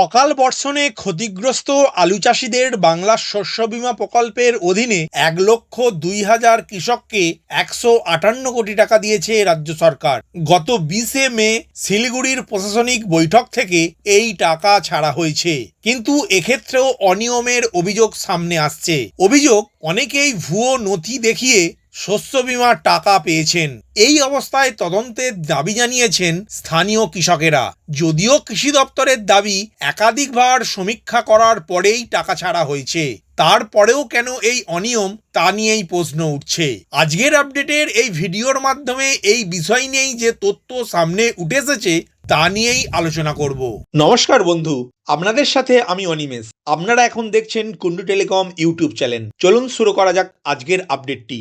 অকাল বর্ষণে ক্ষতিগ্রস্ত আলু চাষিদের বাংলা শস্য বীমা প্রকল্পের অধীনে এক লক্ষ দুই হাজার কৃষককে একশো আটান্ন কোটি টাকা দিয়েছে রাজ্য সরকার। গত বিশে মে শিলিগুড়ির প্রশাসনিক বৈঠক থেকে এই টাকা ছাড়া হয়েছে। কিন্তু এক্ষেত্রেও অনিয়মের অভিযোগ সামনে আসছে। অভিযোগ, অনেকেই ভুয়ো নথি দেখিয়ে শস্য বীমার টাকা পেয়েছেন। এই অবস্থায় তদন্তের দাবি জানিয়েছেন স্থানীয় কৃষকেরা। যদিও কৃষি দপ্তরের দাবি একাধিকবার সমীক্ষা করার পরেই টাকা ছাড়া হয়েছে। তারপরেও কেন এই অনিয়ম, তা নিয়েই প্রশ্ন উঠছে। আজকের আপডেটের এই ভিডিওর মাধ্যমে এই বিষয় নিয়েই যে তথ্য সামনে উঠে এসেছে তা নিয়েই আলোচনা করব। নমস্কার বন্ধু আপনাদের সাথে আমি অনিমেষ। আপনারা এখন দেখছেন কুন্ডু টেলিকম ইউটিউব চ্যানেল। চলুন শুরু করা যাক আজকের আপডেটটি।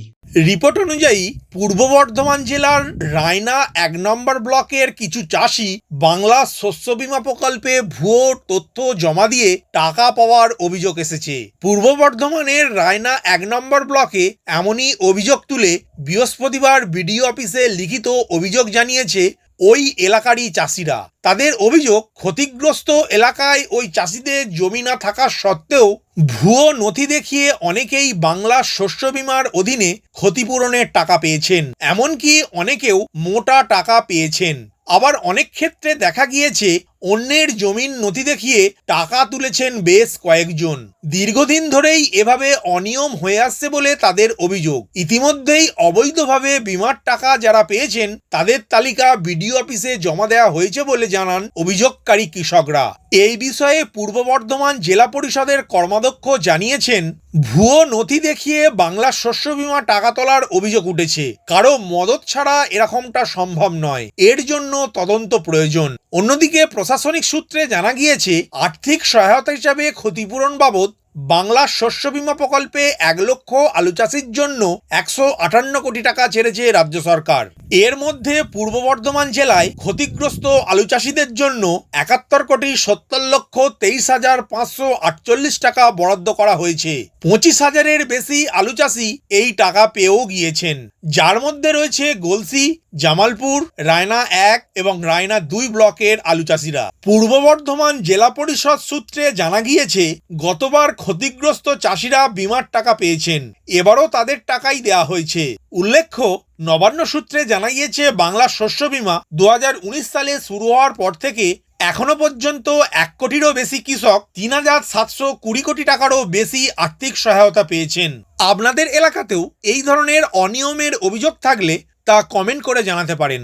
রিপোর্ট অনুযায়ী পূর্ব বর্ধমান জেলার রায়না এক নম্বর ব্লকের কিছু চাষি বাংলা শস্য বিমা প্রকল্পে ভুয়ো তথ্য জমা দিয়ে টাকা পাওয়ার অভিযোগ এসেছে। পূর্ব বর্ধমানের রায়না এক নম্বর ব্লকে এমনই অভিযোগ তুলে বৃহস্পতিবার বিডিও অফিসে লিখিত অভিযোগ জানিয়েছে ওই এলাকারই চাষিরা। তাদের অভিযোগ, ক্ষতিগ্রস্ত এলাকায় ওই চাষিদের জমি না থাকা সত্ত্বেও ভুয়ো নথি দেখিয়ে অনেকেই বাংলা শস্য বিমার অধীনে ক্ষতিপূরণের টাকা পেয়েছেন। এমনকি অনেকেও মোটা টাকা পেয়েছেন। আবার অনেক ক্ষেত্রে দেখা গিয়েছে অন্যের জমির নথি দেখিয়ে টাকা তুলেছেন বেশ কয়েকজন। দীর্ঘদিন ধরেই এভাবে অনিয়ম হয়ে আসছে বলে তাদের অভিযোগ। ইতিমধ্যেই অবৈধভাবে বিমার টাকা যারা পেয়েছেন, তাদের তালিকা বিডিও অফিসে জমা দেওয়া হয়েছে বলে জানান অভিযোগকারী কৃষকরা। এই বিষয়ে পূর্ব বর্ধমান জেলা পরিষদের কর্মাধ্যক্ষ জানিয়েছেন, ভুয়ো নথি দেখিয়ে বাংলা শস্য বীমা টাকা তোলার অভিযোগ উঠেছে। কারও মদত ছাড়া এরকমটা সম্ভব নয়। এর জন্য তদন্ত প্রয়োজন। অন্যদিকে প্রশাসনিক সূত্রে জানা গিয়েছে আর্থিক সহায়তা হিসাবে ক্ষতিপূরণ বাবদ বাংলা শস্য বীমা প্রকল্পে এক লক্ষ আলু চাষির জন্য একশো আটান্ন কোটি টাকা ছেড়েছে রাজ্য সরকার। এর মধ্যে পূর্ব বর্ধমান জেলায় ক্ষতিগ্রস্ত আলু চাষিদের জন্য একাত্তর কোটি সত্তর লক্ষ তেইশ হাজার পাঁচশো আটচল্লিশ টাকা বরাদ্দ করা হয়েছে। পঁচিশ হাজারের বেশি আলু চাষি এই টাকা পেয়েও গিয়েছেন। যার মধ্যে রয়েছে গলসি, জামালপুর, রায়না এক এবং রায়না দুই ব্লকের আলু চাষিরা। পূর্ব বর্ধমান জেলা পরিষদ সূত্রে জানা গিয়েছে, গতবার ক্ষতিগ্রস্ত চাষিরা বিমার টাকা পেয়েছেন। এবারও তাদের টাকাই দেওয়া হয়েছে। উল্লেখ্য, নবান্ন সূত্রে জানা গিয়েছে বাংলা শস্য বীমা দু সালে শুরু হওয়ার পর থেকে এখনও পর্যন্ত এক কোটিরও বেশি কৃষক তিন হাজার সাতশো কুড়ি কোটি টাকারও বেশি আর্থিক সহায়তা পেয়েছেন। আপনাদের এলাকাতেও এই ধরনের অনিয়মের অভিযোগ থাকলে তা কমেন্ট করে জানাতে পারেন।